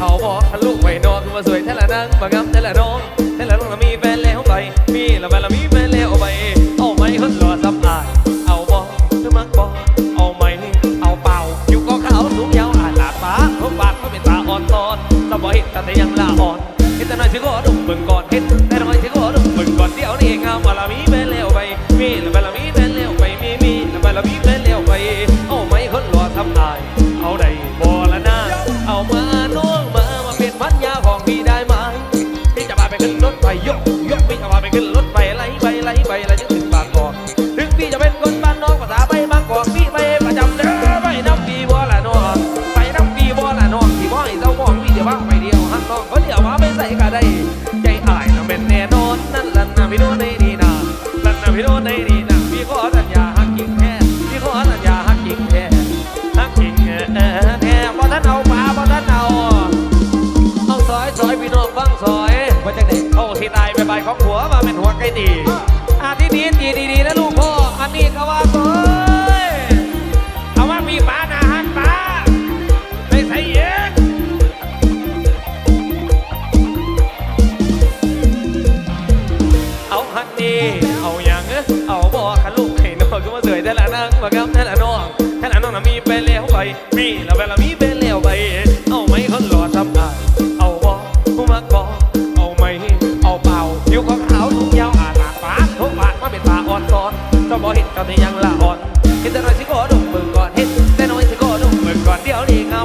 เอาบอกทะลุไปนอนกมาสวยแท้ละนางบางงามแท้ละน้อง ของผัวมาเป็นหัวไก่ตีอาที่นี้ตีดีๆนะลูกพ่อ อันนี้ก็ว่าเอ้ยเอาว่ามีป้านาฮักป้าไม่ใส่เอ็กเอาฮักดีเอาอย่างเออเอาบอกคันลูกให้น้องก็มาเสยแต่ละนั่งมากับแต่ละน้องแต่ละน้องน่ะมีไปแล้วไป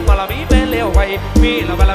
ำบารมีเป็นเลี้ยวไปมีละบาร